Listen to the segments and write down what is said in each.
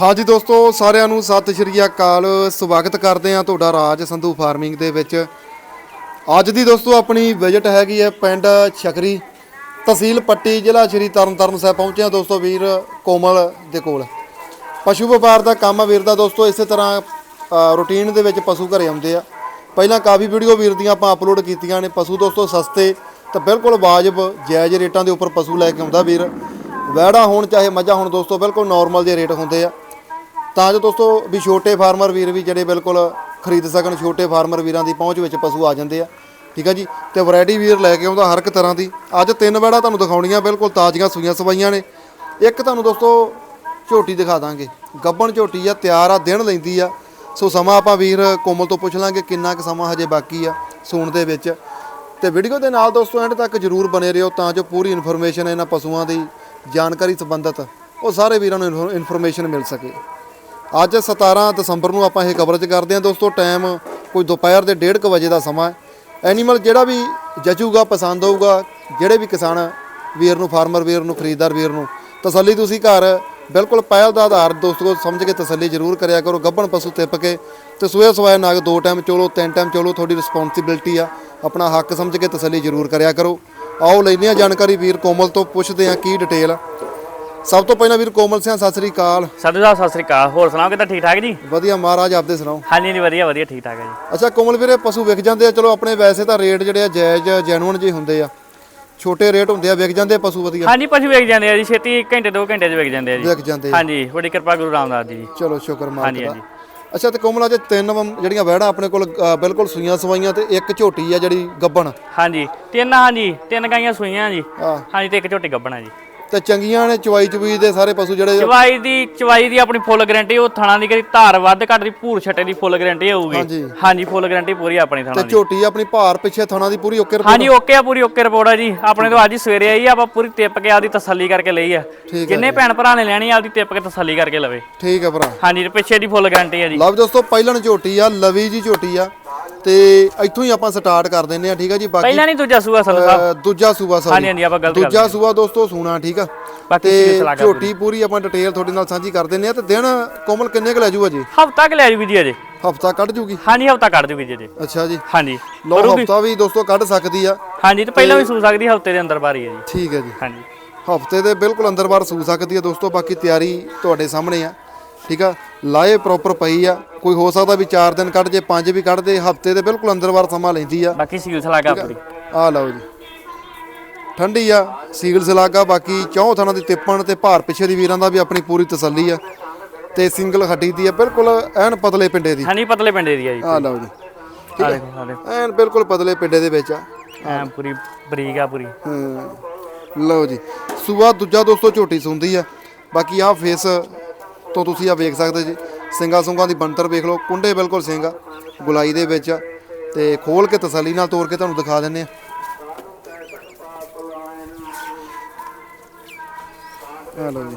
ਹਾਂਜੀ ਦੋਸਤੋ, ਸਾਰਿਆਂ ਨੂੰ ਸਤਿ ਸ਼੍ਰੀ ਅਕਾਲ। ਸਵਾਗਤ ਕਰਦੇ ਹਾਂ ਤੁਹਾਡਾ ਰਾਜ ਸੰਧੂ ਫਾਰਮਿੰਗ ਦੇ ਵਿੱਚ। ਅੱਜ ਦੀ ਦੋਸਤੋ, ਆਪਣੀ ਵਿਜ਼ਿਟ ਹੈਗੀ ਹੈ ਪਿੰਡ ਛਕਰੀ, ਤਹਿਸੀਲ ਪੱਟੀ, ਜ਼ਿਲ੍ਹਾ ਸ਼੍ਰੀ ਤਰਨਤਾਰਨ ਸਾਹਿਬ ਪਹੁੰਚਿਆ ਦੋਸਤੋ ਵੀਰ ਕੋਮਲ ਦੇ ਕੋਲ। ਪਸ਼ੂ ਵਪਾਰ ਦਾ ਕੰਮ ਆ ਵੀਰ ਦਾ ਦੋਸਤੋ, ਇਸੇ ਤਰ੍ਹਾਂ ਰੂਟੀਨ ਦੇ ਵਿੱਚ ਪਸ਼ੂ ਘਰੇ ਆਉਂਦੇ ਆ। ਪਹਿਲਾਂ ਕਾਫੀ ਵੀਡੀਓ ਵੀਰ ਦੀਆਂ ਆਪਾਂ ਅਪਲੋਡ ਕੀਤੀਆਂ ਨੇ। ਪਸ਼ੂ ਦੋਸਤੋ ਸਸਤੇ ਤਾਂ ਬਿਲਕੁਲ ਵਾਜਬ, ਜਾਇਜ਼ ਰੇਟਾਂ ਦੇ ਉੱਪਰ ਪਸ਼ੂ ਲੈ ਕੇ ਆਉਂਦਾ ਵੀਰ। ਵੈੜਾ ਹੋਣ, ਚਾਹੇ ਮੱਝਾਂ ਹੋਣ ਦੋਸਤੋ, ਬਿਲਕੁਲ ਨਾਰਮਲ ਜਿਹੇ ਰੇਟ ਹੁੰਦੇ ਆ। ਤਾਂ ਜੋ ਦੋਸਤੋ ਵੀ ਛੋਟੇ ਫਾਰਮਰ ਵੀਰ ਵੀ ਜਿਹੜੇ ਬਿਲਕੁਲ ਖਰੀਦ ਸਕਣ, ਛੋਟੇ ਫਾਰਮਰ ਵੀਰਾਂ ਦੀ ਪਹੁੰਚ ਵਿੱਚ ਪਸ਼ੂ ਆ ਜਾਂਦੇ ਆ। ਠੀਕ ਆ ਜੀ? ਤੇ ਵੈਰਾਈਟੀ ਵੀਰ ਲੈ ਕੇ ਆਉਂਦਾ ਹਰ ਇੱਕ ਤਰ੍ਹਾਂ ਦੀ। ਅੱਜ ਤਿੰਨ ਵੈੜਾ ਤੁਹਾਨੂੰ ਦਿਖਾਉਣੀਆਂ, ਬਿਲਕੁਲ ਤਾਜ਼ੀਆਂ ਸੂਈਆਂ ਸਵਾਈਆਂ ਨੇ। ਇੱਕ ਤੁਹਾਨੂੰ ਦੋਸਤੋ ਝੋਟੀ ਦਿਖਾ ਦਾਂਗੇ। ਗੱਬਣ ਝੋਟੀ ਆ, ਤਿਆਰ ਆ, ਦਿਨ ਲੈਂਦੀ ਆ। ਸੋ ਸਮਾਂ ਆਪਾਂ ਵੀਰ ਕੋਮਲ ਤੋਂ ਪੁੱਛ ਲਾਂਗੇ, ਕਿੰਨਾ ਕੁ ਸਮਾਂ ਹਜੇ ਬਾਕੀ ਆ ਸੂਣ ਦੇ ਵਿੱਚ। ਤੇ ਵੀਡੀਓ ਦੇ ਨਾਲ ਦੋਸਤੋ ਐਂਡ ਤੱਕ ਜਰੂਰ ਬਨੇ ਰਹੋ ਤਾਂ ਜੋ ਪੂਰੀ ਇਨਫੋਰਮੇਸ਼ਨ ਇਹਨਾਂ ਪਸ਼ੂਆਂ ਦੀ ਜਾਣਕਾਰੀ ਸੰਬੰਧਤ ਉਹ ਸਾਰੇ ਵੀਰਾਂ ਨੂੰ ਇਨਫੋਰਮੇਸ਼ਨ ਮਿਲ ਸਕੇ। ਅੱਜ 17 ਦਸੰਬਰ ਨੂੰ ਆਪਾਂ ਇਹ ਕਵਰੇਜ ਕਰਦੇ ਹਾਂ। ਦੋਸਤੋ ਟਾਈਮ ਕੋਈ ਦੁਪਹਿਰ ਦੇ 1:30 ਵਜੇ ਦਾ ਸਮਾਂ ਹੈ। ਐਨੀਮਲ ਜਿਹੜਾ ਵੀ ਜਚੂਗਾ, ਪਸੰਦ ਆਊਗਾ ਜਿਹੜੇ ਵੀ ਕਿਸਾਨ ਵੀਰ ਨੂੰ ਫਾਰਮਰ ਵੀਰ ਨੂੰ, ਖਰੀਦਦਾਰ ਵੀਰ ਨੂੰ, ਤਸੱਲੀ ਤੁਸੀਂ ਘਰ ਬਿਲਕੁਲ ਪਹਿਲ ਦਾ ਆਧਾਰ ਦੋਸਤੋ ਸਮਝ ਕੇ ਤਸੱਲੀ ਜ਼ਰੂਰ ਕਰਿਆ ਕਰੋ। ਗੱਭਣ ਪਸ਼ੂ ਤਿੱਪ ਕੇ ਤੇ ਸੂਏ ਸਵਾਏ ਨਾਗ ਦੋ ਟਾਈਮ ਚੋਲੋ, ਤਿੰਨ ਟਾਈਮ ਚੋਲੋ, ਤੁਹਾਡੀ ਰਿਸਪੌਂਸਿਬਿਲਟੀ ਆ। ਆਪਣਾ ਹੱਕ ਸਮਝ ਕੇ ਤਸੱਲੀ ਜ਼ਰੂਰ ਕਰਿਆ ਕਰੋ। ਆਓ ਲੈਂਦੇ ਆ ਜਾਣਕਾਰੀ। ਵੀਰ ਕੋਮਲ ਤੋਂ ਪੁੱਛਦੇ ਆ ਕੀ ਡਿਟੇਲ ਸਭ ਤੋਂ ਪਹਿਲਾਂ ਵੀਰ ਕੋਮਲ ਸਿੰਘ ਸਤਿ ਸ੍ਰੀ ਅਕਾਲ। ਸਾਧੂ ਸਾਹਿਬ ਸਤਿ ਸ੍ਰੀ ਅਕਾਲ। ਹੋਰ ਸੁਣਾਓ ਕਿੱਦਾਂ ਠੀਕ ਠਾਕ ਜੀ? ਵਧੀਆ ਮਹਾਰਾਜ ਆਪਦੇ ਸੁਣਾਓ? ਹਾਂਜੀ ਜੀ ਵਧੀਆ ਵਧੀਆ ਠੀਕ ਠਾਕ ਹੈ ਜੀ। ਅੱਛਾ ਕੋਮਲ ਵੀਰੇ ਪਸ਼ੂ ਵਿਕ ਜਾਂਦੇ ਆ। ਚਲੋ ਆਪਣੇ ਵੈਸੇ ਤਾਂ ਰੇਟ ਜਿਹੜੇ ਆ ਜਾਇਜ਼ ਜੈਨੂਨ ਜਿਹੇ ਹੁੰਦੇ ਆ। ਛੋਟੇ ਰੇਟ ਹੁੰਦੇ ਆ ਵਿਕ ਜਾਂਦੇ ਪਸ਼ੂ ਵਧੀਆ? ਹਾਂਜੀ ਪਸ਼ੂ ਵੇਚ ਜਾਂਦੇ ਆ ਜੀ। ਛੇਤੀ ਘੰਟੇ ਦੋ ਘੰਟੇ ਚ ਵੇਚ ਜਾਂਦੇ ਆ ਜੀ। ਵਿਕ ਜਾਂਦੇ ਆ। ਹਾਂਜੀ ਬੜੀ ਕਿਰਪਾ ਗੁਰੂ ਰਾਮਦਾਸ ਜੀ ਦੀ। ਚਲੋ ਸ਼ੁਕਰ ਮਾਲਕ ਦਾ। ਹਾਂਜੀ। ਅੱਛਾ ਤੇ ਕੋਮਲ ਅੱਜ ਤਿੰਨ ਜਿਹੜੀਆਂ ਵਹਿੜਾਂ ਆਪਣੇ ਕੋਲ ਬਿਲਕੁਲ ਸੂਈਆਂ ਸਵਾਈਆਂ ਤੇ ਇੱਕ ਝੋਟੀ ਆ ਜਿਹੜੀ ਗੱਬਣ। ਹਾਂਜੀ ਤਿੰਨ ਹਾਂਜੀ ਤਿੰਨ ਗਾਈਆਂ ਸੂਈਆਂ ਜੀ। ਹਾਂਜੀ ਤੇ ਇੱਕ ਝੋਟੀ ਗੱਬਣਾ ਜੀ। ਤੇ ਚੰਗੀਆਂ ਨੇ ਚਵਾਈ ਚਵੀ ਦੇ ਸਾਰੇ ਪਸ਼ੂ ਜਿਹੜੇ ਚਵਾਈ ਦੀ ਚਵਾਈ ਦੀ ਆਪਣੀ ਫੁੱਲ ਗਾਰੰਟੀ ਉਹ ਥਣਾ ਦੀ ਕਰੀ ਧਾਰ ਵੱਧ ਘੱਟ ਦੀ ਭੂਰ ਛੱਟੇ ਦੀ ਫੁੱਲ ਗਾਰੰਟੀ ਹੋਊਗੀ। ਹਾਂਜੀ। ਹਾਂਜੀ ਫੁੱਲ ਗਾਰੰਟੀ ਪੂਰੀ ਆਪਣੀ ਥਣਾ ਤੇ ਦੀ। ਝੋਟੀ ਆਪਣੀ ਭਾਰ ਪਿੱਛੇ ਥਣਾ ਦੀ ਪੂਰੀ ਓਕੇ ਹਾਂਜੀ ਓਕੇ ਆ ਪੂਰੀ ਓਕੇ ਰਿਪੋਰਟ ਆ ਜੀ। ਆਪਣੇ ਤੋਂ ਅੱਜ ਹੀ ਸਵੇਰੇ ਆਈ ਆ ਆਪਾਂ ਪੂਰੀ ਟਿੱਪ ਕੇ ਆਪਦੀ ਤਸੱਲੀ ਕਰਕੇ ਲਈ ਆ। ਠੀਕ ਜਿੰਨੇ ਭੈਣ ਭਰਾ ਨੇ ਲੈਣੀ ਆ ਆਪਦੀ ਟਿੱਪ ਕੇ ਤਸੱਲੀ ਕਰਕੇ ਲਵੇ। ਠੀਕ ਆ ਭਰਾ। ਹਾਂਜੀ ਤੇ ਪਿੱਛੇ ਦੀ ਫੁੱਲ ਗਾਰੰਟੀ ਆ ਜੀ। ਲਓ ਵੀ ਦੋਸਤੋ ਪਹਿਲਣ ਝੋਟੀ ਆ ਲਵੀ ਜੀ ਝੋਟੀ ਆ। ਤੇ ਇੱਥੋਂ ਹੀ ਆਪਾਂ ਸਟਾਰਟ ਕਰ ਦਿੰਨੇ ਆ ਠੀਕ ਆ ਜੀ? ਬਾਕੀ ਪਹਿਲਾਂ ਨਹੀਂ ਦੂਜਾ ਸੂਆ ਸੰਧੂ ਸਾਹਿਬ ਦੂਜਾ ਹਾਂਜੀ ਸੌਰੀ ਹਾਂਜੀ ਆਪਾਂ ਗਲਤ ਦੂਜਾ ਸੂਬਾ ਦੋਸਤੋ ਸੂਣਾ ਠੀਕ ਆ? ਤੇ ਝੋਟੀ ਪੂਰੀ ਆਪਾਂ ਡਿਟੇਲ ਤੁਹਾਡੇ ਨਾਲ ਸਾਂਝੀ ਕਰ ਦਿੰਨੇ ਆ ਤੇ ਦਿਨ ਕੋਮਲ ਕਿੰਨੇ ਕੁ ਲੈ ਜੂਗਾ ਜੀ? ਹਫਤਾ ਕਿ ਲੈ ਜੂਗੀ ਜੀ ਅਜੇ। ਹਫਤਾ ਕੱਢ ਜੂਗੀ? ਹਾਂਜੀ ਹਫਤਾ ਕੱਢ ਜੂਗੀ ਜੀ ਅਜੇ। ਅੱਛਾ ਜੀ। ਹਾਂਜੀ। ਲੋ ਹਫਤਾ ਵੀ ਦੋਸਤੋ ਕੱਢ ਸਕਦੀ ਆ। ਹਾਂਜੀ ਤੇ ਪਹਿਲਾਂ ਵੀ ਸੂ ਸਕਦੀ ਹਫ਼ਤੇ ਦੇ ਅੰਦਰ ਬਾਰੀ ਹੈ ਜੀ। ਠੀਕ ਹੈ ਜੀ। ਹਾਂਜੀ। ਹਫ਼ਤੇ ਦੇ ਬਿਲਕੁਲ ਅੰਦਰ ਬਾਹਰ ਸੂ ਸਕਦੀ ਆ ਦੋਸਤੋ ਬਾਕੀ ਤਿਆਰੀ ਤੁਹਾਡੇ ਸਾਹਮਣੇ ਆ। ਠੀਕ ਆ? ਲਾਏ ਪ੍ਰੋਪਰ ਪਈ ਆ। ਕੋਈ ਹੋ ਸਕਦਾ ਵੀ 4 ਦਿਨ ਕੱਢ ਜੇ 5 ਵੀ ਕੱਢ ਦੇ ਹਫ਼ਤੇ ਦੇ ਬਿਲਕੁਲ ਅੰਦਰ ਬਾਹਰ ਸਮਾਂ ਲੈਂਦੀ ਆ। ਬਾਕੀ ਸੀਲ ਸਲਾਗਾ ਪੂਰੀ। ਆ ਲਓ ਜੀ। ਠੰਡੀ ਆ ਸੀਗਲ ਸਲਾਗਾ ਬਾਕੀ ਚੌਂ ਥਾਣਾ ਦੀ ਤਿੱਪਣ ਤੇ ਭਾਰ ਪਿੱਛੇ ਦੀ ਵੀਰਾਂ ਦਾ ਵੀ ਆਪਣੀ ਪੂਰੀ ਤਸੱਲੀ ਆ। ਤੇ ਸਿੰਗਲ ਹੱਡੀ ਦੀ ਆ ਬਿਲਕੁਲ ਐਨ ਪਤਲੇ ਪਿੰਡੇ ਦੀ। ਹਾਂਜੀ ਪਤਲੇ ਪਿੰਡੇ ਦੀ ਆ ਜੀ। ਆ ਲਓ ਜੀ। ਆ? ਆ ਐਨ ਬਿਲਕੁਲ ਪਤਲੇ ਪਿੰਡੇ ਦੇ ਵਿੱਚ ਆ। ਐਂ ਪੂਰੀ ਬਰੀਕ ਆ ਪੂਰੀ। ਹਮ, ਲਓ ਜੀ। ਸੂਆ ਦੂਜਾ ਦੋਸਤੋ ਝੋਟੀ ਸੁੰਦੀ ਆ। ਬਾਕੀ ਆਹ ਫੇਸ ਤੋਂ ਤੁਸੀਂ ਆ ਵੇਖ ਸਕਦੇ ਜੀ। ਸਿੰਗਾ ਸੁੰਗਾਂ ਦੀ ਬਣਤਰ ਵੇਖ ਲਓ। ਕੁੰਡੇ ਬਿਲਕੁਲ ਸਿੰਘ ਆ, ਗੁਲਾਈ ਦੇ ਵਿੱਚ ਆ। ਤੇ ਖੋਲ ਕੇ ਤਸੱਲੀ ਨਾਲ ਤੋੜ ਕੇ ਤੁਹਾਨੂੰ ਦਿਖਾ ਦਿੰਨੇ ਆ। ਆ ਲਓ ਜੀ।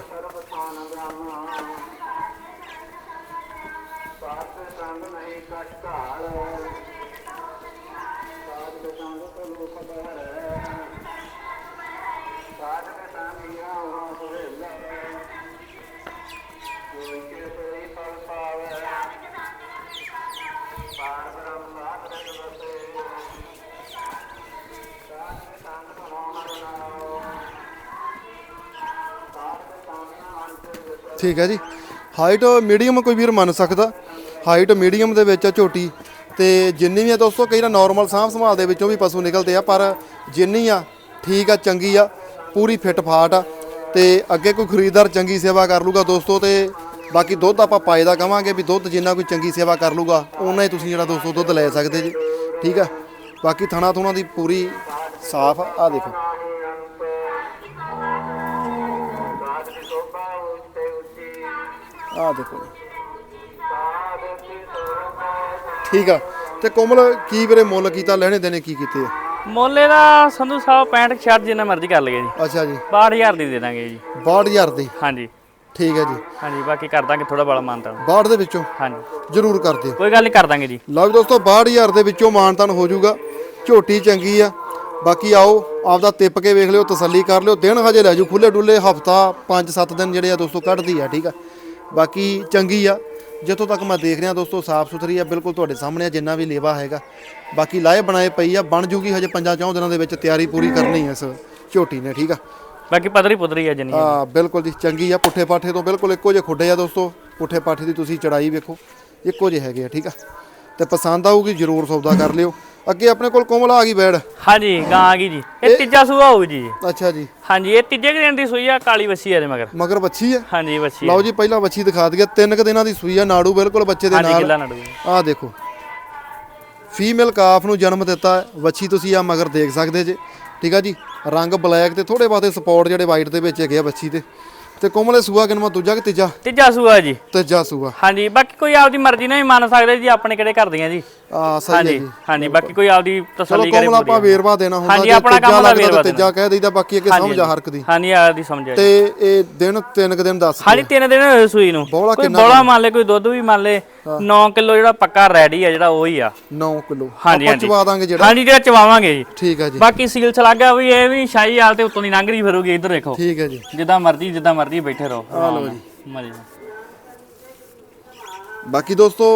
ਠੀਕ ਹੈ ਜੀ। ਹਾਈਟ ਮੀਡੀਅਮ ਕੋਈ ਵੀਰ ਮੰਨ ਸਕਦਾ। ਹਾਈਟ ਮੀਡੀਅਮ ਦੇ ਵਿੱਚ ਆ ਝੋਟੀ। ਤੇ ਜਿੰਨੀ ਵੀ ਆ ਦੋਸਤੋ, ਕਈ ਨਾ ਨਾਰਮਲ ਸਾਂਭ ਸੰਭਾਲ ਦੇ ਵਿੱਚੋਂ ਵੀ ਪਸ਼ੂ ਨਿਕਲਦੇ ਆ, ਪਰ ਜਿੰਨੀ ਆ, ਠੀਕ ਆ, ਚੰਗੀ ਆ, ਪੂਰੀ ਫਿੱਟ ਫਾਟ ਆ। ਤੇ ਅੱਗੇ ਕੋਈ ਖਰੀਦਦਾਰ ਚੰਗੀ ਸੇਵਾ ਕਰ ਲੂਗਾ ਦੋਸਤੋ, ਤੇ ਬਾਕੀ ਦੁੱਧ ਆਪਾਂ ਪਾਏ ਦਾ ਕਵਾਂਗੇ ਵੀ ਦੁੱਧ ਜਿੰਨਾ ਕੋਈ ਚੰਗੀ ਸੇਵਾ ਕਰ ਲੂਗਾ ਉਹਨਾਂ ਹੀ ਤੁਸੀਂ ਜਿਹੜਾ ਦੋਸਤੋ ਦੁੱਧ ਲੈ ਸਕਦੇ ਜੀ। ਠੀਕ ਆ। ਬਾਕੀ ਥਣਾ ਥੁਣਾ ਦੀ ਪੂਰੀ ਸਾਫ਼ ਆ ਦੇਖੋ। ਆ ਦੇਖੋ ਜੀ। ਠੀਕ ਆ। ਤੇ ਕੋਮਲ ਕੀ ਵੀਰੇ ਮੁੱਲ ਕੀਤਾ ਲੈਣੇ ਦੇਣੇ ਕੀ ਕੀਤੇ ਆ? ਮੋਲੇ ਦਾ ਸੰਧੂ ਸਾਹਿਬ 65 66 ਜਿੰਨਾ ਮਰਜ਼ੀ ਕਰ ਲਈਏ ਜੀ। ਅੱਛਾ ਜੀ। 62000 ਦੀ ਦੇ ਦਾਂਗੇ ਜੀ। 62000 ਦੀ? ਹਾਂਜੀ। ਠੀਕ ਹੈ ਜੀ। ਹਾਂਜੀ ਬਾਕੀ ਕਰ ਦਾਂਗੇ ਥੋੜਾ ਬੜਾ ਮਾਨਤਾ। 62 ਦੇ ਵਿੱਚੋਂ? ਹਾਂਜੀ। ਜ਼ਰੂਰ ਕਰ ਦਿਓ। ਕੋਈ ਗੱਲ ਨਹੀਂ ਕਰ ਦਾਂਗੇ ਜੀ। ਲਓ ਜੀ ਦੋਸਤੋ 62000 ਦੇ ਵਿੱਚੋਂ ਮਾਨਤਨ ਹੋ ਜਾਊਗਾ। ਝੋਟੀ ਚੰਗੀ ਆ। ਬਾਕੀ ਆਓ ਆਪਦਾ ਤਿੱਪ ਕੇ ਵੇਖ ਲਿਓ ਤਸੱਲੀ ਕਰ ਲਿਓ। ਦਿਨ ਹਜੇ ਲੈ ਜੂ ਖੁੱਲੇ ਡੁੱਲੇ ਹਫਤਾ 5-7 ਦਿਨ ਜਿਹੜੇ ਆ ਦੋਸਤੋ ਕੱਢਦੀ ਆ ਠੀਕ ਆ। ਬਾਕੀ ਚੰਗੀ ਆ। ਜਿੱਥੋਂ ਤੱਕ ਮੈਂ ਦੇਖ ਰਿਹਾ ਦੋਸਤੋ ਸਾਫ਼ ਸੁਥਰੀ ਆ ਬਿਲਕੁਲ ਤੁਹਾਡੇ ਸਾਹਮਣੇ ਆ ਜਿੰਨਾ ਵੀ ਲੇਵਾ ਹੈਗਾ। ਬਾਕੀ ਲਾਏ ਬਣਾਏ ਪਈ ਆ ਬਣ ਜੂਗੀ ਹਜੇ ਪੰਜਾਂ ਚੌਂ ਦਿਨਾਂ ਦੇ ਵਿੱਚ ਤਿਆਰੀ ਪੂਰੀ ਕਰਨੀ ਹੈ ਇਸ ਝੋਟੀ ਨੇ ਠੀਕ ਆ? ਬਾਕੀ ਪਤਰੀ ਪੁਤਰੀ ਆ ਜਨੀ ਆ ਬਿਲਕੁਲ ਜੀ ਚੰਗੀ ਆ ਪੁੱਠੇ ਪਾਠੇ ਤੋਂ ਬਿਲਕੁਲ ਇੱਕੋ ਜਿਹੇ ਖੁੱਡੇ ਆ ਦੋਸਤੋ। ਪੁੱਠੇ ਪਾਠੇ ਦੀ ਤੁਸੀਂ ਚੜਾਈ ਵੇਖੋ ਇੱਕੋ ਜਿਹੇ ਹੈਗੇ ਆ ਠੀਕ ਆ? ਤੇ ਪਸੰਦ ਆਊਗੀ ਜਰੂਰ ਸੌਦਾ ਕਰ ਲਿਓ। ਅੱਗੇ ਆਪਣੇ ਕੋਲ ਕੋਮਲ ਆ ਗਈ ਬੈੜ। ਹਾਂਜੀ ਗਾਂ ਆ ਗਈ ਜੀ। ਇਹ ਤੀਜਾ ਸੂਆ ਹੋਊ ਜੀ। ਅੱਛਾ ਜੀ। ਹਾਂਜੀ ਇਹ ਤੀਜੇ ਕੁ ਦਿਨ ਦੀ ਸੂਈ ਆ ਕਾਲੀ ਵੱਛੀ ਆ ਦੇ ਮਗਰ। ਮਗਰ ਬੱਚੀ ਆ? ਹਾਂਜੀ ਵੱਛੀ ਆ। ਲਓ ਜੀ ਪਹਿਲਾਂ ਬੱਚੀ ਦਿਖਾ ਦਈਏ। ਤਿੰਨ ਕੁ ਦਿਨਾਂ ਦੀ ਸੂਈ ਆ ਨਾੜੂ ਬਿਲਕੁਲ ਬੱਚੇ ਦੇ ਹਾਂਜੀ ਨਾਲ। ਕਿੱਲਾ ਨੜੂ। ਆਹ ਦੇਖੋ। ਫੀਮੇਲ ਕਾਫ ਨੂੰ ਜਨਮ ਦਿੱਤਾ। ਹੈ। ਵੱਛੀ ਤੁਸੀਂ ਆ ਮਗਰ ਦੇਖ ਸਕਦੇ ਜੇ। ਠੀਕ ਆ ਜੀ? ਰੰਗ ਬਲੈਕ ਤੇ ਥੋੜੇ ਬਾਤੇ ਸਪੌਟ ਜਿਹੜੇ ਵਾਈਟ ਦੇ ਵਿੱਚ ਹੈਗੇ ਆ ਬੱਚੀ ਤੇ ਤੇ ਕੋਮਲੇ ਸੂਆ ਕਿਨਮਾ ਦੂਜਾ ਕਿ ਤੀਜਾ? ਤੀਜਾ ਸੂਆ ਜੀ। ਤੀਜਾ ਸੂਆ। ਹਾਂਜੀ ਬਾਕੀ ਕੋਈ ਆਪਦੀ ਮਰਜ਼ੀ ਨਾਲ ਵੀ ਮੰਨ ਸਕਦੇ ਜੀ ਆਪਣੇ ਕਿਹੜੇ ਕਰਦੀਆਂ ਜੀ। ਆ ਸਹੀ ਹੈ ਹਾਂਜੀ ਜੀ। ਹਾਂਜੀ ਬਾਕੀ ਕੋਈ ਆਪਦੀ ਚਲੋ ਤਸੱਲੀ ਕਰੇ ਕੋਮਲ ਆਪਾਂ ਵੇਰਵਾ ਦੇਣਾ ਹੁੰਦਾ ਹਾਂਜੀ, ਜੇ ਆਪਣਾ ਤੀਜਾ ਕੰਮ ਦਾ ਲੱਗਦਾ ਵੇਰਵਾ ਤਾਂ ਤੀਜਾ ਕਹਿ ਦਈਦਾ ਬਾਕੀ ਅੱਗੇ ਸਮਝ ਆ ਹਰਕ ਦੀ। ਹਾਂਜੀ ਆਪਦੀ ਸਮਝ ਆ ਜੀ। ਤੇ ਇਹ ਦਿਨ ਤਿੰਨ ਕੁ ਦਿਨ ਦੱਸ ਹਾਂਜੀ ਤਿੰਨ ਦਿਨ ਹੋਏ ਸੂਈ ਨੂੰ। ਬੋਲਾ ਕੋਈ ਕਿੰਨਾ ਬੋਲਾ ਮੰਨ ਲੈ ਕੋਈ ਦੁੱਧ ਵੀ ਮੰਨ ਲੈ 9 ਕਿਲੋ ਜਿਹੜਾ ਪੱਕਾ ਰੈਡੀ ਆ ਜਿਹੜਾ ਉਹ ਹੀ ਆ। 9 ਕਿਲੋ। ਹਾਂਜੀ, ਆਪਾਂ ਹਾਂਜੀ। ਚਵਾ ਦਾਂਗੇ ਜਿਹੜਾ। ਹਾਂਜੀ ਜਿਹੜਾ ਚਵਾਵਾਂਗੇ ਜੀ। ਠੀਕ ਹੈ ਜੀ। ਬਾਕੀ ਸੀਲ ਛਲਾਗਾ ਵੀ ਇਹ ਵੀ ਸ਼ਾਹੀ ਹਾਲ ਤੇ ਉੱਤੋਂ ਦੀ ਲੰਘ ਰਹੀ ਫਿਰੂਗੀ ਇੱਧਰ ਦੇਖੋ। ਠੀਕ ਹੈ ਜੀ। ਜਿੱਦਾਂ ਮਰਜ਼ੀ ਜਿੱਦਾਂ ਮਰਜ਼ੀ ਬੈਠੇ ਰਹੋ। ਆ ਲਓ ਜੀ। ਮਜ਼ੇ ਨਾਲ। ਬਾਕੀ ਦੋਸਤੋ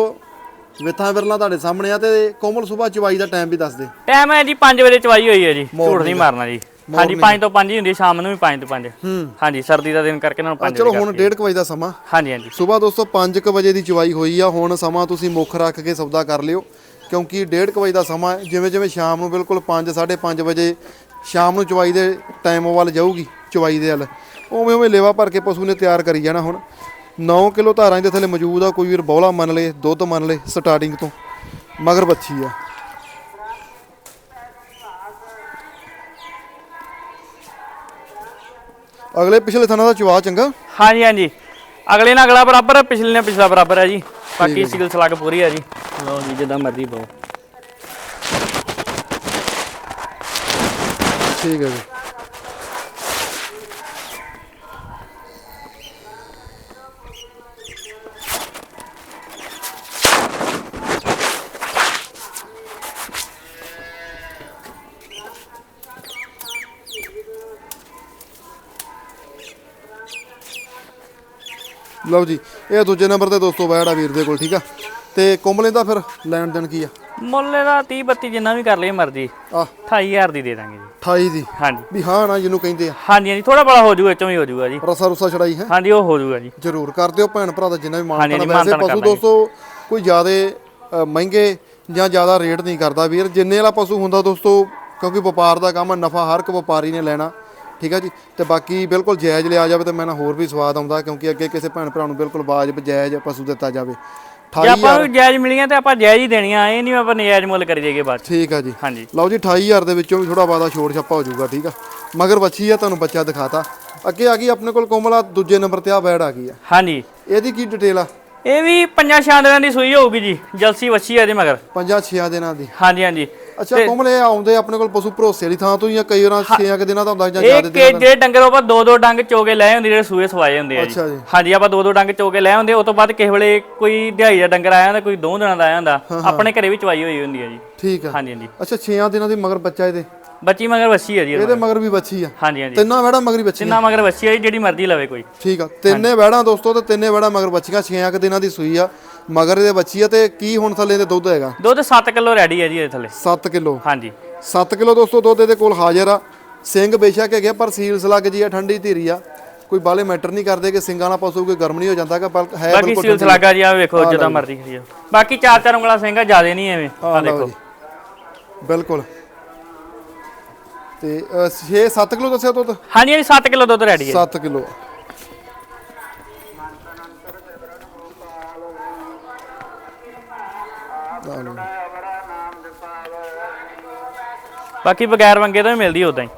ਵਿਥਾਂ ਵਿਰਲਾ ਤੁਹਾਡੇ ਸਾਹਮਣੇ ਆ ਤੇ ਕੋਮਲ ਸੁਬਾ ਚਵਾਈ ਦਾ ਟਾਈਮ ਵੀ ਦੱਸ ਦੇ। ਟਾਈਮ ਹੈ ਜੀ 5 ਵਜੇ ਚਵਾਈ ਹੋਈ ਹੈ ਜੀ ਝੂਠ ਨਹੀਂ ਮਾਰਨਾ ਜੀ। ਹਾਂਜੀ 5 ਤੋਂ 5 ਹੀ ਹੁੰਦੀ ਸ਼ਾਮ ਨੂੰ ਵੀ 5 ਤੋਂ 5 ਹੂੰ। ਹਾਂਜੀ ਸਰਦੀ ਦਾ ਦਿਨ ਕਰਕੇ ਇਹਨਾਂ ਨੂੰ 5 ਚਲੋ ਹੁਣ 1:30 ਵਜੇ ਦਾ ਸਮਾਂ। ਹਾਂਜੀ ਹਾਂਜੀ। ਸਵੇਰ ਦੋਸਤੋ 5:00 ਵਜੇ ਦੀ ਚਵਾਈ ਹੋਈ ਆ। ਹੁਣ ਸਮਾਂ ਤੁਸੀਂ ਮੁੱਖ ਰੱਖ ਕੇ ਸੌਦਾ ਕਰ ਲਿਓ ਕਿਉਂਕਿ 1:30 ਵਜੇ ਦਾ ਸਮਾਂ ਹੈ। ਜਿਵੇਂ ਜਿਵੇਂ ਸ਼ਾਮ ਨੂੰ ਬਿਲਕੁਲ 5 5:30 ਵਜੇ ਸ਼ਾਮ ਨੂੰ ਚਵਾਈ ਦੇ ਟਾਈਮ ਵੱਲ ਜਾਊਗੀ ਚਵਾਈ ਦੇ ਵੱਲ। ਉਵੇਂ ਉਵੇਂ ਲੇਵਾ ਭਰ ਕੇ ਪਸ਼ੂ ਨੇ ਤਿਆਰ ਕਰੀ ਜਾਣਾ ਹੁਣ। 9 ਕਿਲੋ ਧਾਰਾਂ ਦੇ ਥੱਲੇ ਮੌਜੂਦ ਆ ਕੋਈ ਵੀਰ ਬੌਲਾ ਮੰਨ ਲੇ ਦੁੱਧ ਮੰਨ ਲੇ ਸਟਾਰਟਿੰਗ ਤੋਂ। ਮਗਰ ਬੱਚੀ ਆ। ਅਗਲੇ ਪਿਛਲੇ ਥਾਂ ਦਾ ਚਵਾ ਚੰਗਾ? ਹਾਂਜੀ ਹਾਂਜੀ। ਅਗਲੇ ਨਾਲ ਅਗਲਾ ਬਰਾਬਰ ਹੈ ਪਿਛਲੇ ਨਾਲ ਪਿਛਲਾ ਬਰਾਬਰ ਹੈ ਜੀ। ਬਾਕੀ ਸਿਗਲ ਸਲੱਗ ਪੂਰੀ ਹੈ ਜੀ। ਲਓ ਜੀ ਜਿੱਦਾਂ ਮਰਜ਼ੀ ਪਾਓ। ਠੀਕ ਹੈ ਜੀ। ਲਓ ਜੀ ਇਹ ਦੂਜੇ ਨੰਬਰ ਤੇ ਦੋਸਤੋ ਬੈੜਾ ਵੀਰ ਦੇ ਕੋਲ ਠੀਕ ਆ? ਤੇ ਕੋਮਲੇ ਦਾ ਫਿਰ ਲੈਣ ਦੇਣ ਕੀ ਆ? ਮੁੱਲ ਦਾ 30 32 ਜਿੰਨਾ ਵੀ ਕਰ ਲਈ ਮਰਜ਼ੀ ਆ 28000 ਦੀ ਦੇ ਦਾਂਗੇ ਜੀ। 28 ਦੀ? ਹਾਂਜੀ। ਵੀ ਹਾਂ ਨਾ ਜਿਹਨੂੰ ਕਹਿੰਦੇ ਆ। ਹਾਂਜੀ ਹਾਂਜੀ ਥੋੜਾ ਬੜਾ ਹੋ ਜੂਗਾ ਚੋਂ ਹੀ ਹੋ ਜੂਗਾ ਜੀ। ਰਸਾ ਰੁਸਾ ਛੜਾਈ ਹੈ? ਹਾਂਜੀ ਉਹ ਹੋ ਜੂਗਾ ਜੀ। ਜ਼ਰੂਰ ਕਰ ਦਿਓ ਭੈਣ ਭਰਾ ਦਾ ਜਿੰਨਾ ਵੀ ਮਾਨ ਹਾਂਜੀ, ਕਰਨਾ ਵੈਸੇ ਮਾਣ ਪਸ਼ੂ ਦੋਸਤੋ ਕੋਈ ਜ਼ਿਆਦਾ ਮਹਿੰਗੇ ਜਾਂ ਜ਼ਿਆਦਾ ਰੇਟ ਨਹੀਂ ਕਰਦਾ ਵੀਰ। ਜਿੰਨੇ ਵਾਲਾ ਪਸ਼ੂ ਹੁੰਦਾ ਦੋਸਤੋ ਕਿਉਂਕਿ ਵਪਾਰ ਦਾ ਕੰਮ ਨਫਾ ਹਰ ਇੱਕ ਵਪਾਰੀ ਨੇ ਲੈਣਾ। ਠੀਕ ਹੈ ਜੀ? ਤੇ ਬਾਕੀ ਬਿਲਕੁਲ ਜਾਇਜ਼ ਲਿਆ ਜਾਵੇ ਤੇ ਮੈਨਾਂ ਹੋਰ ਵੀ ਸਵਾਦ ਆਉਂਦਾ ਕਿਉਂਕਿ ਅੱਗੇ ਕਿਸੇ ਭੈਣ ਭਰਾ ਨੂੰ ਬਿਲਕੁਲ ਵਾਜਬ ਜਾਇਜ਼ ਪਸ਼ੂ ਦਿੱਤਾ ਜਾਵੇ। ਜੇ 28000 ਆਪਾਂ ਨੂੰ ਜਾਇਜ਼ ਮਿਲੀਆਂ ਤੇ ਆਪਾਂ ਜਾਇਜ਼ ਹੀ ਦੇਣੀਆਂ ਇਹ ਨਹੀਂ ਆਪਾਂ ਨਜਾਇਜ਼ ਮੁੱਲ ਕਰੀ ਜਾਈਏ ਬਾਅਦ ਚ। ਠੀਕ ਆ ਜੀ। ਹਾਂਜੀ। ਲਓ ਜੀ 28000 ਦੇ ਵਿੱਚੋਂ ਵੀ ਥੋੜਾ ਬਾਦਾ ਛੋੜ ਛੱਪਾ ਹੋ ਜਾਊਗਾ ਠੀਕ ਆ? ਮਗਰ ਬੱਚੀ ਆ ਤੁਹਾਨੂੰ ਬੱਚਾ ਦਿਖਾਤਾ। ਅੱਗੇ ਆ ਗਈ ਆਪਣੇ ਕੋਲ ਕੋਮਲਾ ਦੂਜੇ ਨੰਬਰ ਤੇ ਆ ਬੈੜ ਆ ਗਈ ਆ। ਹਾਂਜੀ। ਇਹਦੀ ਕੀ ਡਿਟੇਲ ਆ? ਇਹ ਵੀ ਪੰਜਾਂ ਛਾਂ ਦਿਨਾਂ ਦੀ ਸੂਈ ਹੋਊਗੀ ਜੀ ਜਲਸੀ ਵੱਛੀ ਆ ਇਹਦੇ ਮਗਰ। ਪੰਜਾਂ ਛੇਆਂ ਦਿਨਾਂ ਦੀ। ਹਾਂਜੀ ਹਾਂਜੀ। ਅੱਛਾ ਕੋਮਲੇ ਆਉਂਦੇ ਆਪਣੇ ਕੋਲ ਪਸ਼ੂ ਭਰੋਸੇ ਵਾਲੀ ਥਾਂ ਤੋਂ ਜਾਂ ਕਈ ਵਾਰਾਂ 6 ਕਿ ਦਿਨਾਂ ਦਾ ਹੁੰਦਾ ਜਾਂ ਜ਼ਿਆਦਾ ਕਿ ਜਿਹੜੇ ਡੰਗਰ ਆਪਾਂ ਦੋ ਦੋ ਡੰਗ ਚੋਗੇ ਲੈ ਹੁੰਦੇ ਜਿਹੜੇ ਸੂਏ ਸਵਾਏ ਹੁੰਦੇ ਆ ਜੀ। ਹਾਂਜੀ ਆਪਾਂ ਦੋ ਦੋ ਡੰਗ ਚੋਗੇ ਲੈ ਹੁੰਦੇ ਉਸ ਤੋਂ ਬਾਅਦ ਕਿਸੇ ਵੇਲੇ ਕੋਈ ਦਿਹਾੜੀ ਦਾ ਡੰਗਰ ਆਇਆ ਹੁੰਦਾ ਕੋਈ ਦੋ ਦਿਨਾਂ ਦਾ ਆਇਆ ਹੁੰਦਾ ਆਪਣੇ ਘਰੇ ਵੀ ਚਵਾਈ ਹੋਈ ਹੁੰਦੀ ਹੈ ਜੀ। ਠੀਕ ਆ। ਹਾਂਜੀ ਹਾਂਜੀ। ਅੱਛਾ 6 ਦਿਨਾਂ ਦੀ ਮਗਰ ਬੱਚਾ ਇਹਦੇ? ਬੱਚੀ ਮਗਰ ਵੱਛੀ ਹੈ ਜੀ ਇਹਦੇ ਇਹਦੇ ਮਗਰ। ਵੀ ਬੱਚੀ ਆ। ਹਾਂਜੀ ਹਾਂਜੀ। ਤਿੰਨਾਂ ਵੜਾ ਮਗਰੀ ਬੱਚੀ ਜਿੰਨਾ ਮਗਰ ਵੱਛੀ ਹੈ ਜੀ, ਜਿਹੜੀ ਮਰਜ਼ੀ ਲਵੇ ਕੋਈ। ਠੀਕ ਆ। ਤਿੰਨੇ ਵੜਾ ਦੋਸਤੋ ਤੇ ਤਿੰਨੇ ਵੜਾ ਮਗਰ ਬੱਚੀਆਂ 6 ਕਿ ਦਿਨਾਂ ਦੀ ਸੂਈ ਆ। ਮਗਰ ਇਹਦੇ ਬੱਚੀ ਆ ਤੇ ਕੀ ਹੁਣ ਥੱਲੇ ਦੇ ਦੁੱਧ ਹੈਗਾ? ਦੁੱਧ 7 ਕਿਲੋ ਰੈਡੀ ਹੈ ਜੀ ਇਹਦੇ ਥੱਲੇ। 7 ਕਿਲੋ। ਹਾਂਜੀ। 7 ਕਿਲੋ ਦੋਸਤੋ ਦੁੱਧ ਇਹਦੇ ਕੋਲ ਹਾਜ਼ਰ ਆ। ਸਿੰਘ ਬੇਸ਼ੱਕ ਹੈਗੇ ਪਰ ਸੀਲਸ ਲੱਗ ਜੀ ਆ ਠੰਡੀ ਧੀਰੀ ਆ। ਕੋਈ ਬਾਲੇ ਮੈਟਰ ਨਹੀਂ ਕਰਦੇ ਕਿ ਸਿੰਘਾਂ ਨਾਲ ਪਸ਼ੂ ਕੋਈ ਗਰਮ ਨਹੀਂ ਹੋ ਜਾਂਦਾ ਕਿ ਬਲਕਿ ਹੈ ਬਾਕੀ ਬਿਲਕੁਲ ਸੀਲ ਲੱਗਾ ਜੀ ਆ ਵੇਖੋ ਜਿੱਦਾਂ ਮਰਜ਼ੀ ਖਰੀ ਬਾਕੀ ਚਾਰ ਚਾਰ ਉਂਗਲਾ ਸਿੰਘ ਜਿਆਦੇ ਨਹੀਂ ਐਵੇਂ। ਆ ਲਓ ਦੇਖੋ। ਜੀ। ਬਿਲਕੁਲ। ਤੇ 6 7 ਕਿਲੋ ਦੱਸਿਆ ਦੁੱਧ? ਹਾਂਜੀ ਹਾਂਜੀ 7 ਕਿਲੋ ਦੁੱਧ ਰੈਡੀ ਹੈ 7 ਕਿਲੋ। ਬਾਕੀ ਬਗੈਰ ਵੰਗੇ ਤੋਂ ਹੀ ਮਿਲਦੀ ਉਦਾਂ ਹੀ।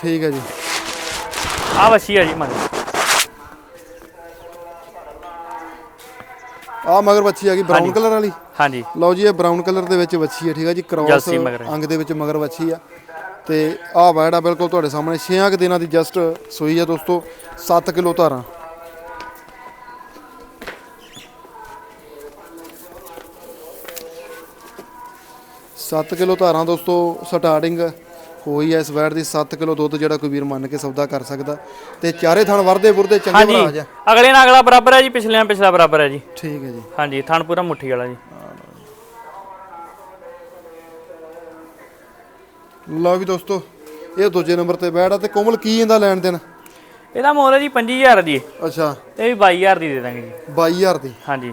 ਠੀਕ ਹੈ ਜੀ। ਆ ਵੱਛੀ ਆ ਜੀ ਮਗਰ ਆ ਮਗਰ ਬੱਚੀ ਆ ਗਈ ਬਰਾਊਨ ਕਲਰ ਵਾਲੀ। ਹਾਂਜੀ। ਲਓ ਜੀ ਇਹ ਬਰਾਊਨ ਕਲਰ ਦੇ ਵਿੱਚ ਬੱਚੀ ਹੈ ਠੀਕ ਹੈ ਜੀ। ਕ੍ਰੋਸ ਜਰਸੀ ਮਗਰ। ਹੈ। ਅੰਗ ਦੇ ਵਿੱਚ ਮਗਰ ਬੱਚੀ ਆ। ਤੇ ਆਹ ਵੈੜ ਆ ਬਿਲਕੁਲ ਤੁਹਾਡੇ ਸਾਹਮਣੇ। 6 ਕੁ ਦਿਨਾਂ ਦੀ ਜਸਟ ਸੂਈ ਆ ਦੋਸਤੋ 7 ਕਿਲੋ ਧਾਰਾਂ। ਸੱਤ ਕਿਲੋ ਧਾਰਾਂ ਦੋਸਤੋ ਸਟਾਰਟਿੰਗ ਹੋਈ ਐ ਇਸ ਵੈੜ ਦੀ। 7 ਕਿਲੋ ਦੁੱਧ ਜਿਹੜਾ ਕੋਈ ਵੀਰ ਮੰਨ ਕੇ ਸੌਦਾ ਕਰ ਸਕਦਾ। ਤੇ ਚਾਰੇ ਥਣ ਵਰਦੇ ਬੁਰਦੇ ਚੰਗੇ ਭਰਾ ਹਾਂਜੀ ਜਾ। ਅਗਲੇ ਨਾਲ ਅਗਲਾ ਬਰਾਬਰ ਹੈ ਜੀ ਪਿਛਲੇ ਨਾਲ ਪਿਛਲਾ ਬਰਾਬਰ ਹੈ ਜੀ। ਠੀਕ ਹੈ ਜੀ। ਹਾਂਜੀ ਥਣ ਪੂਰਾ ਮੁੱਠੀ ਵਾਲਾ ਜੀ। ਲਓ ਵੀ ਦੋਸਤੋ ਇਹ ਦੂਜੇ ਨੰਬਰ ਤੇ ਵੈੜ ਆ ਤੇ ਕੋਮਲ ਕੀ ਇਹਦਾ ਲੈਣ ਦੇਣ? ਇਹਦਾ ਮੁੱਲ ਹੈ ਜੀ 25000 ਦੀ ਅੱਛਾ। ਇਹ ਵੀ 22000 ਦੀ ਦੇ ਦਾਂਗੇ ਜੀ। 22000 ਦੀ? ਹਾਂਜੀ।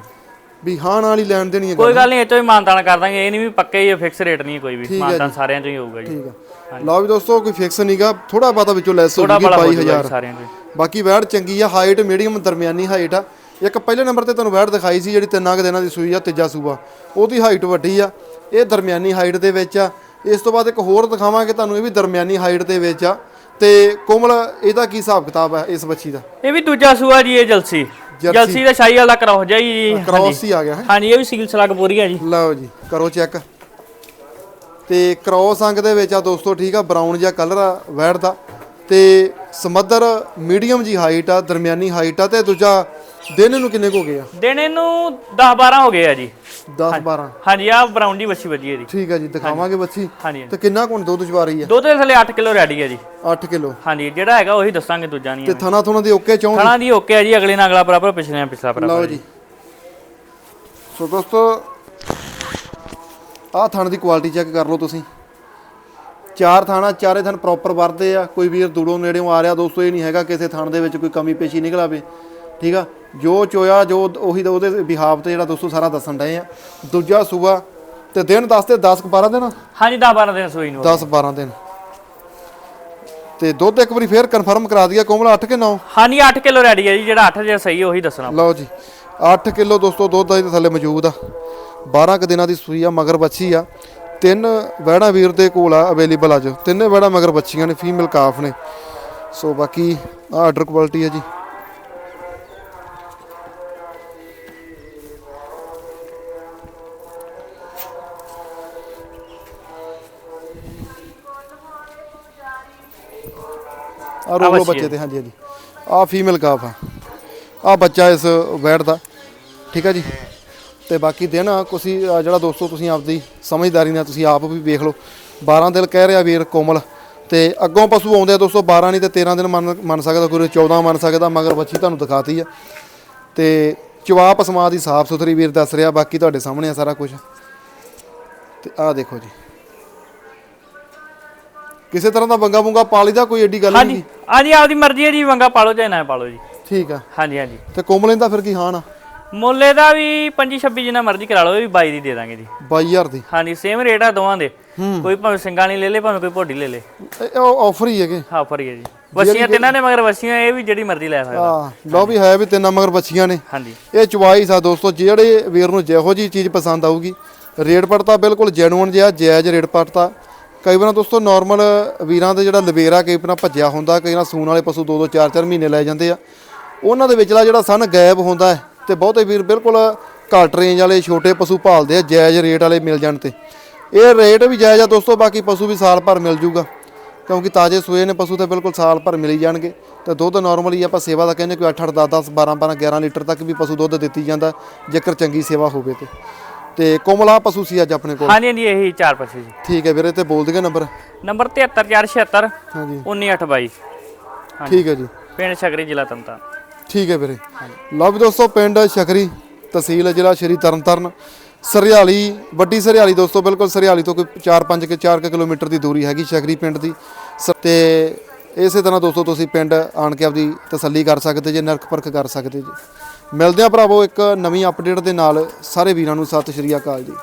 ਵੀ ਹਾਣ ਵਾਲੀ ਲੈਣ ਦੇਣੀ ਹੈ ਕੋਈ ਗੱਲ। ਨਹੀਂ ਇਹ ਚੋਂ ਹੀ ਮਾਨਤਾਨ ਕਰ ਦਾਂਗੇ ਇਹ ਨਹੀਂ ਵੀ ਪੱਕੇ ਹੀ ਫਿਕਸ ਰੇਟ ਨਹੀਂ ਹੈ ਕੋਈ ਵੀ। ਹੈ ਮਾਨਤਾਨ ਸਾਰਿਆਂ ਚੋਂ ਹੀ ਹੋਊਗਾ ਜੀ। ਠੀਕ ਆ ਲਓ ਵੀ ਦੋਸਤੋ ਕੋਈ ਫਿਕਸ ਨਹੀਂਗਾ ਥੋੜਾ ਬਾਤਾ ਵਿੱਚੋਂ ਲੈਸ ਹੋ ਥੋੜਾ ਜੂਗੀ ਬੜਾ ਹੋ 22000 ਜਾਊਗਾ ਸਾਰਿਆਂ ਚੋਂ ਹੀ। ਬਾਕੀ ਵੈੜ ਚੰਗੀ ਆ ਹਾਈਟ ਮੀਡੀਅਮ ਦਰਮਿਆਨੀ ਹਾਈਟ ਆ। ਇੱਕ ਪਹਿਲੇ ਨੰਬਰ ਤੇ ਤੁਹਾਨੂੰ ਵੈੜ ਦਿਖਾਈ ਸੀ ਜਿਹੜੀ ਤਿੰਨਾਂ ਕੁ ਦਿਨਾਂ ਦੀ ਸੂਈ ਆ ਤੀਜਾ ਸੂਬਾ ਉਹਦੀ ਹਾਈਟ ਵੱਡੀ ਆ। ਇਹ ਦਰਮਿਆਨੀ ਹਾਈਟ ਦੇ ਵਿੱਚ ਆ। ਇਸ ਤੋਂ ਬਾਅਦ ਇੱਕ ਹੋਰ ਦਿਖਾਵਾਂਗੇ ਤੁਹਾਨੂੰ ਇਹ ਵੀ ਦਰਮਿਆਨੀ ਹਾਈਟ ਦੇ ਵਿੱਚ ਆ। ਤੇ ਕੋਮਲ ਇਹਦਾ ਕੀ ਹਿਸਾਬ ਕਿਤਾਬ ਹੈ ਇਸ ਬੱਚੀ ਦਾ? ਇਹ ਵੀ ਦੂਜਾ ਸੂਆ ਜੀ ਇਹ ਜਲਸੀ। ਜਲਸੀ। ਦਾ ਸ਼ਾਹੀ ਵਾਲਾ ਕਰੋ ਜਾਈ ਜੀ। ਕ੍ਰਾਸ ਹੀ ਆ ਗਿਆ ਹੈ। ਹਾਂਜੀ ਇਹ ਵੀ ਸੀਲ ਸਲੱਗ ਪੂਰੀ ਹੈ ਜੀ। ਲਓ ਜੀ ਕਰੋ ਚੈੱਕ। ਤੇ ਕ੍ਰਾਸ ਅੰਗ ਦੇ ਵਿੱਚ ਆ ਦੋਸਤੋ ਠੀਕ ਆ ਬਰਾਊਨ ਜਿਹਾ ਕਲਰ ਆ ਵੈੜ ਦਾ। ਤੇ ਸਮੱਦਰ ਮੀਡੀਅਮ ਜੀ ਹਾਈਟ ਆ ਦਰਮਿਆਨੀ ਹਾਈਟ ਆ ਤੇ ਦੂਜਾ ਦਿਨ ਨੂੰ ਕਿੰਨੇ ਕੁ ਹੋ ਗਏ ਆ? ਦਿਨ ਇਹਨੂੰ 10 12 ਹੋ ਗਏ ਆ ਜੀ। 10 12 ਹਾਂਜੀ ਆ ਬਰਾਊਨ ਦੀ ਵੱਛੀ ਵੱਜੀ ਇਹਦੀ। ਠੀਕ ਆ ਜੀ ਦਿਖਾਵਾਂਗੇ ਬੱਚੀ ਹਾਂਜੀ ਤੇ ਕਿੰਨਾ ਕੁ ਦੁੱਧ ਚਵਾ ਰਹੀ ਆ? ਦੁੱਧ ਦੇ ਥੱਲੇ 8 ਕਿਲੋ ਰੈਡੀ ਹੈ ਜੀ। 8 ਕਿਲੋ। ਹਾਂਜੀ ਜਿਹੜਾ ਹੈਗਾ ਉਹੀ ਦੱਸਾਂਗੇ ਦੂਜਾ ਨਹੀਂ ਤੇ ਥਣਾ ਥੁਣਾ ਦੀ ਓਕੇ ਚੌਂ ਥਣਾ ਦੀ ਓਕੇ ਹੈ ਜੀ ਅਗਲੇ ਨਾਲ ਅਗਲਾ ਬਰਾਬਰ ਪਿਛਲੇ ਪਿਛਲਾ ਬਰਾਬਰ ਲਓ ਜੀ। ਸੋ ਦੋਸਤੋ ਆਹ ਥਣ ਦੀ ਕੁਆਲਿਟੀ ਚੈੱਕ ਕਰ ਲਓ ਤੁਸੀਂ। ਚਾਰ ਥਾਣਾ ਚਾਰੇ ਥਣ ਪ੍ਰੋਪਰ ਵਰਦੇ ਆ। ਕੋਈ ਵੀਰ ਦੂਰੋਂ ਨੇੜਿਓਂ ਆ ਰਿਹਾ ਦੋਸਤੋ ਇਹ ਨਹੀਂ ਹੈਗਾ ਕਿਸੇ ਥਣ ਦੇ ਵਿੱਚ ਕੋਈ ਕਮੀ ਪੇਸ਼ੀ ਨਿਕਲ ਆਵੇ। ਠੀਕ ਆ? ਜੋ ਚੋਇਆ ਜੋ ਉਹੀ ਉਹਦੇ ਬਿਹਾਵ ਤੇ ਜਿਹੜਾ ਦੋਸਤੋ ਸਾਰਾ ਦੱਸਣ ਡਏ ਆ। ਦੂਜਾ ਸੂਆ ਤੇ ਦਿਨ ਦੱਸ ਤੇ 10 12 ਦਿਨ? ਹਾਂਜੀ 10 12 ਦਿਨ ਸੂਈ ਨੂੰ। 10 12 ਦਿਨ। ਤੇ ਦੁੱਧ ਇੱਕ ਵਾਰੀ ਫੇਰ ਕਨਫਰਮ ਕਰਾ ਦਈਏ ਕੋਮਲ 8 ਕਿ 9 ਹਾਂਜੀ 8 ਕਿਲੋ ਰੈਡੀ ਹੈ ਜੀ ਜਿਹੜਾ 8 ਜਿਹੜਾ ਸਹੀ ਉਹੀ ਦੱਸਣਾ। ਲਓ ਜੀ 8 ਕਿਲੋ ਦੋਸਤੋ ਦੁੱਧ ਇਹਦੇ ਥੱਲੇ ਮੌਜੂਦ ਆ। 12 ਕ ਦਿਨਾਂ ਦੀ ਸੂਈ ਆ ਮਗਰ ਬੱਚੀ ਆ। ਤਿੰਨ ਵਹਿੜਾ ਵੀਰ ਦੇ ਕੋਲ ਆ ਅਵੇਲੇਬਲ ਅੱਜ। ਤਿੰਨੇ ਵਹਿੜਾ ਮਗਰ ਬੱਚੀਆਂ ਨੇ ਫੀਮੇਲ ਕਾਫ ਨੇ। ਸੋ ਬਾਕੀ ਆ ਆਰਡਰ ਕੁਆਲਿਟੀ ਹੈ ਜੀ। ਆ ਰੋਲੋ ਬੱਚੀ ਤੇ ਹਾਂਜੀ ਹਾਂਜੀ। ਆ ਫੀਮੇਲ ਕਾਫ ਆ। ਆ ਬੱਚਾ ਇਸ ਵੈੜ ਦਾ ਠੀਕ ਆ ਜੀ? ਤੇ ਬਾਕੀ ਦਿਨ ਤੁਸੀਂ ਜਿਹੜਾ ਦੋਸਤੋ ਤੁਸੀਂ ਆਪਦੀ ਸਮਝਦਾਰੀ ਨਾਲ ਤੁਸੀਂ ਆਪ ਵੀ ਵੇਖ ਲਓ। 12 ਦਿਨ ਕਹਿ ਰਿਹਾ ਵੀਰ ਕੋਮਲ ਤੇ ਅੱਗੋਂ ਪਸ਼ੂ ਆਉਂਦੇ ਆ ਦੋਸਤੋ 12 ਨਹੀਂ ਤੇ 13 ਦਿਨ ਮੰਨ ਮੰਨ ਸਕਦਾ ਕੋਈ 14 ਮੰਨ ਸਕਦਾ ਮਗਰ ਬੱਚੀ ਤੁਹਾਨੂੰ ਦਿਖਾਤੀ ਆ। ਤੇ ਚਵਾ ਪਸਮਾ ਦੀ ਸਾਫ਼ ਸੁਥਰੀ ਵੀਰ ਦੱਸ ਰਿਹਾ ਬਾਕੀ ਤੁਹਾਡੇ ਸਾਹਮਣੇ ਆ ਸਾਰਾ ਕੁਝ ਤੇ ਆਹ ਦੇਖੋ ਜੀ। ਕਿਸੇ ਤਰ੍ਹਾਂ ਦਾ ਬੰਗਾ ਬੁੰਗਾ ਪਾ ਲਈਦਾ ਕੋਈ ਏਡੀ ਗੱਲ ਹਾਂਜੀ। ਨਹੀਂ ਹਾਂਜੀ ਆਪਦੀ ਮਰਜ਼ੀ ਹੈ ਜੀ ਵੰਗਾ ਪਾਲੋ ਚਾਹੇ ਨਾ ਪਾਲੋ ਜੀ। ਠੀਕ ਆ। ਹਾਂਜੀ ਹਾਂਜੀ। ਤੇ ਕੋਮਲ ਦਾ ਫਿਰ ਕੀ ਹਾਨ ਆ? ਮੁੱਲੇ ਦਾ ਵੀ 25 26 ਜਿੰਨਾ ਮਰਜ਼ੀ ਕਰਾ ਲਓ ਇਹ ਵੀ 22 ਦੀ ਦੇ ਦਾਂਗੇ ਜੀ। 22000 ਦੀ? ਹਾਂਜੀ ਸੇਮ ਰੇਟ ਆ ਦੋਵਾਂ ਦੇ। ਕੋਈ ਭਾਵੇਂ ਸਿੰਘਾਂ ਨਹੀਂ ਲੈ ਲੇ ਭਾਵੇਂ ਕੋਈ ਭੋਡੀ ਲੈ ਲੇ। ਇਹ ਆਫਰ ਹੀ ਹੈਗੇ। ਹਾਂ ਫਰੀ ਹੈ ਜੀ। ਵਸੀਆਂ ਤਿੰਨਾਂ ਨੇ ਮਗਰ ਵਸੀਆਂ ਇਹ ਵੀ ਜਿਹੜੀ ਮਰਜ਼ੀ ਲੈ ਸਕਦਾ। ਆ ਲੋ ਵੀ ਹੈ ਵੀ ਤਿੰਨਾਂ ਮਗਰ ਬੱਚੀਆਂ ਨੇ। ਹਾਂਜੀ। ਇਹ ਚੁਆਈਸ ਆ ਦੋਸਤੋ ਜਿਹੜੇ ਵੀਰ ਨੂੰ ਜਿਹੋ ਜੀ ਚੀਜ਼ ਪਸੰਦ ਆਊਗੀ ਰੇਟ ਪੜਤਾ ਬਿਲਕੁਲ ਜੈਨੂਅਨ ਜਿਹਾ ਜਾਇਜ਼ ਰੇਟ ਪੜਤਾ। ਕਈ ਵਾਰ ਦੋਸਤੋ ਨਾਰਮਲ ਵੀਰਾਂ ਦੇ ਜਿਹੜਾ ਲਵੇਰਾ ਕਈ ਵਾਰ ਭੱਜਿਆ ਹੁੰਦਾ, ਕਈ ਵਾਰ ਸੂਣ ਵਾਲੇ ਪਸ਼ੂ 2-2 4-4 ਮਹੀਨੇ ਲੈ ਜਾਂਦੇ ਆ। ਉਹਨਾਂ ਦੇ ਵਿਚਲਾ ਜਿਹੜਾ ਸਨ ਗਾਇਬ ਹੁੰਦਾ ਹੈ ਤੇ ਬਹੁਤੇ ਵੀਰ ਬਿਲਕੁਲ ਘੱਟ ਰੇਂਜ ਵਾਲੇ ਛੋਟੇ ਪਸ਼ੂ ਭਾਲਦੇ ਆ, ਜਾਇਜ਼ ਰੇਟ ਵਾਲੇ ਮਿਲ ਜਾਣ ਤੇ। ਇਹ ਰੇਟ ਵੀ ਜਾਇਜ਼ ਆ ਦੋਸਤੋ, ਬਾਕੀ ਪਸ਼ੂ ਵੀ ਸਾਲ ਭਰ ਮਿਲ ਜੂਗਾ। ਕਿਉਂਕਿ ਤਾਜ਼ੇ ਸੂਏ ਨੇ ਪਸ਼ੂ ਤੇ ਬਿਲਕੁਲ ਸਾਲ ਭਰ ਮਿਲੀ ਜਾਣਗੇ। ਤੇ ਦੁੱਧ ਨਾਰਮਲੀ ਆਪਾਂ ਸੇਵਾ ਦਾ ਕਹਿੰਦੇ ਕੋਈ 8 8 10 10 12 12 11 ਲੀਟਰ ਤੱਕ ਵੀ ਪਸ਼ੂ ਦੁੱਧ ਦਿੱਤੀ ਜਾਂਦਾ, ਜੇਕਰ ਚੰਗੀ ਸੇਵਾ ਹੋਵੇ ਤੇ। ਤੇ ਕੋਮਲਾ ਪਸ਼ੂ ਸੀ ਅੱਜ ਆਪਣੇ ਕੋਲ? ਹਾਂਜੀ ਹਾਂਜੀ ਇਹੀ ਚਾਰ ਪਾਸੇ ਜੀ। ਠੀਕ ਹੈ ਵੀਰੇ ਤੇ ਬੋਲ ਦਿਗੇ ਨੰਬਰ। ਨੰਬਰ 73476 ਹਾਂਜੀ। 1928 ਠੀਕ ਹੈ ਜੀ। ਪਿੰਡ ਸ਼ਗਰੀ ਜ਼ਿਲ੍ਹਾ ਤੰਤਾ। ਠੀਕ ਹੈ ਵੀਰੇ। ਲਓ ਵੀ ਦੋਸਤੋ ਪਿੰਡ ਸ਼ਕਰੀ ਤਹਿਸੀਲ ਜ਼ਿਲ੍ਹਾ ਸ਼੍ਰੀ ਤਰਨਤਾਰਨ। ਸਰਿਆਲੀ ਵੱਡੀ ਸਰਿਆਲੀ ਦੋਸਤੋ ਬਿਲਕੁਲ ਸਰਿਆਲੀ ਤੋਂ ਕੋਈ 4-5 ਕੇ 4 ਕਿਲੋਮੀਟਰ ਦੀ ਦੂਰੀ ਹੈਗੀ ਸ਼ਕਰੀ ਪਿੰਡ ਦੀ। ਤੇ ਇਸੇ ਤਰ੍ਹਾਂ ਦੋਸਤੋ ਤੁਸੀਂ ਪਿੰਡ ਆਣ ਕੇ ਆਪਦੀ ਤਸੱਲੀ ਕਰ ਸਕਦੇ ਜੇ ਨਰਕ ਪਰਖ ਕਰ ਸਕਦੇ ਜੇ। ਮਿਲਦੇ ਆ ਭਰਾਵੋ ਇੱਕ ਨਵੀਂ ਅਪਡੇਟ ਦੇ ਨਾਲ। ਸਾਰੇ ਵੀਰਾਂ ਨੂੰ ਸਤਿ ਸ਼੍ਰੀ ਅਕਾਲ ਜੀ।